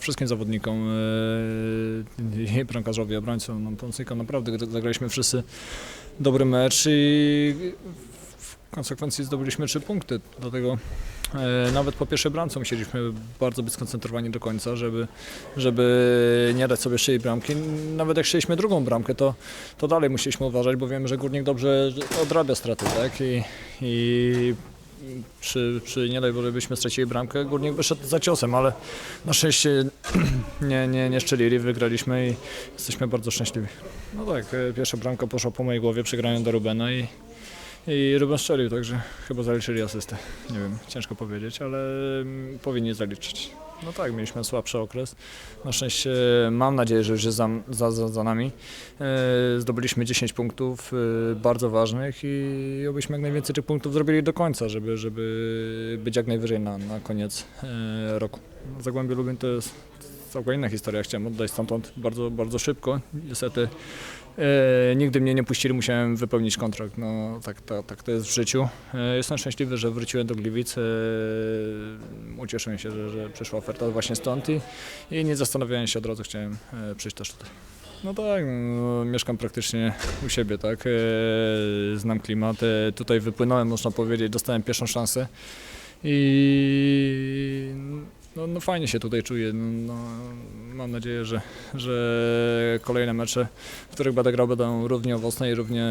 Wszystkim zawodnikom, i bramkarzowi, obrońcom, no, pomocnikom. Naprawdę gra- zagraliśmy wszyscy dobry mecz i w konsekwencji zdobyliśmy trzy punkty. Dlatego e, nawet po pierwszej bramce musieliśmy bardzo być skoncentrowani do końca, żeby, żeby nie dać sobie jej bramki. Nawet jak strzeliśmy drugą bramkę, to, to dalej musieliśmy uważać, bo wiemy, że Górnik dobrze odrabia straty, tak? I, i przy, przy nie daj Boże byśmy stracili bramkę, Górnik wyszedł za ciosem, ale na szczęście nie, nie, nie szczelili, wygraliśmy i jesteśmy bardzo szczęśliwi. No tak, e, pierwsza bramka poszła po mojej głowie, przegrałem do Rubena i, i Ruben strzelił, także chyba zaliczyli asystę. Nie wiem, ciężko powiedzieć, ale mm, powinni zaliczyć. No tak, mieliśmy słabszy okres. Na szczęście mam nadzieję, że już jest za, za, za, nami. E, Zdobyliśmy 10 punktów e, bardzo ważnych i obyśmy jak najwięcej tych punktów zrobili do końca, żeby, żeby być jak najwyżej na, na koniec e, roku. Zagłębie Lubin to jest całkiem inna historia. Chciałem oddać stamtąd bardzo, bardzo szybko. Niestety e, nigdy mnie nie puścili, musiałem wypełnić kontrakt. No, tak, tak, tak to jest w życiu. E, jestem szczęśliwy, że wróciłem do Gliwic. E, ucieszyłem się, że, że przyszła oferta właśnie stąd i, i nie zastanawiałem się od razu, chciałem e, przyjść też tutaj. No tak, no, mieszkam praktycznie u siebie, tak. E, znam klimat. E, tutaj wypłynąłem, można powiedzieć, dostałem pierwszą szansę i no, no fajnie się tutaj czuję. No, no, mam nadzieję, że, że kolejne mecze, w których będę grał, będą równie owocne i równie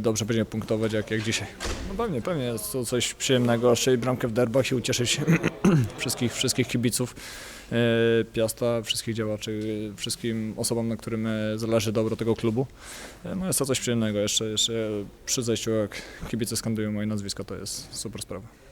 dobrze będziemy punktować jak, jak dzisiaj. No pewnie, pewnie jest to coś przyjemnego, strzelić bramkę w derbach i ucieszyć wszystkich, wszystkich kibiców e, Piasta, wszystkich działaczy, wszystkim osobom, na którym e, zależy dobro tego klubu. E, No jest to coś przyjemnego. Jeszcze, jeszcze przy zejściu, jak kibice skandują moje nazwisko, to jest super sprawa.